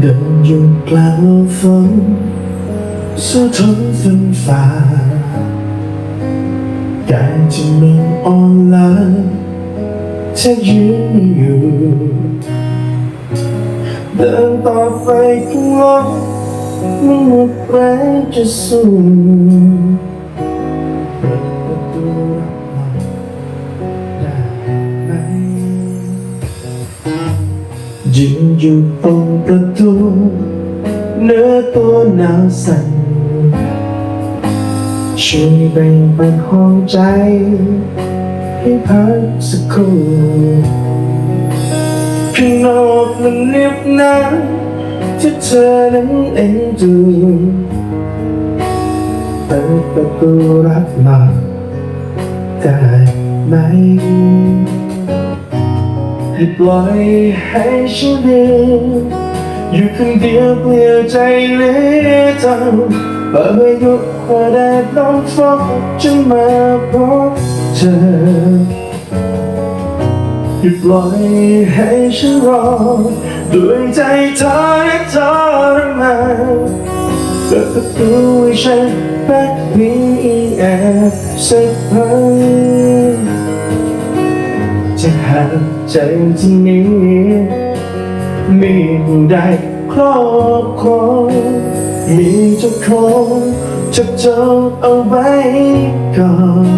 เดินอยู่กลางฝนสู้ทนฝนฝ่ากายที่มันอ่อนล้าแทบยืนไม่อยู่ เดินต่อไปข้างหลังไม่หมดแรงจะสู้ ยืนอยู่ตรงประตูเนื้อตัวหนาวสั่นช่วยแบ่งปันห้องใจ ให้พักสักครู่ข้างนอกมันเหน็บหนาที่เธอนั้นเอ็นดูเปิดประตูรับมาได้ไหม ให้ปล่อยให้ฉันเดินอยู่คนเดียวเปลี่ยวใจเลือทางเปิดไม่หยุดพอแดดลมฟ้าจะมาพบเธออย่าปล่อยให้ฉันรอด้วยใจเธอและทรมานเปิดประตูให้ฉันแป๊บนี้แอบสักพัก จะหาใจที่นี้มีผู้ใดครอบครองมีเจ้าของจะจองเอาไว้ก่อน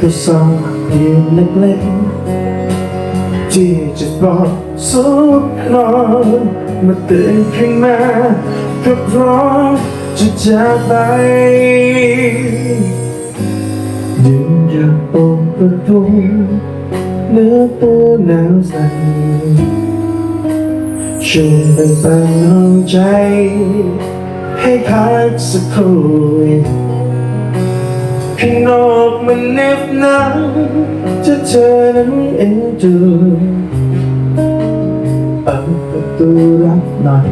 ก็สองเพียงเล็กๆที่จะบอกสุขนอนมาตื่นขึ้นมาก็พร้อมจะจากไป หนาวสั่นช่วยแบ่งปันน้ำใจ ให้พักสักครู่ข้างนอกมันเน็บหนาวจะเธอนั้นเอ็นดูเปิดประตูรับหน่อย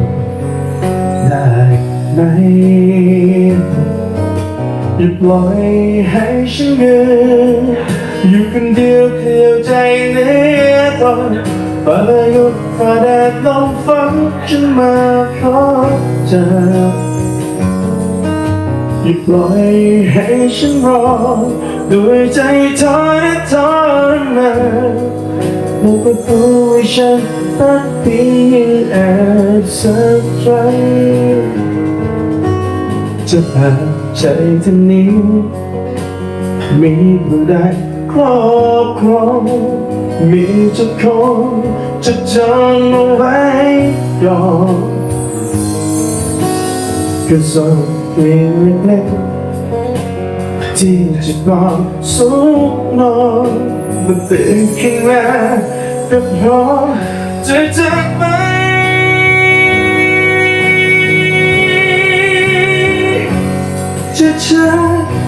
ได้ไหมอย่าปล่อยให้ฉันเดินอยู่คนเดียวเคลียวใจ เหลือนฟ้าหยุดฟ้าแดดลมฟ้าฉันมาพบเจออย่าปล่อยให้ฉันรอด้วยใจทอและทรมานเปิดประตูให้ฉันตัดเพียงแอบสักครั้งจะหาใจท่านนี้มีผู้ใด ครอบครองมีจ้าของจะจองเอาไว้ก่อนก็ส่งเพียงเล็กๆที่จะบอกสุขนอนมื่อตื่นขึ้นมาก็พร้อมจะจากไปจะจาก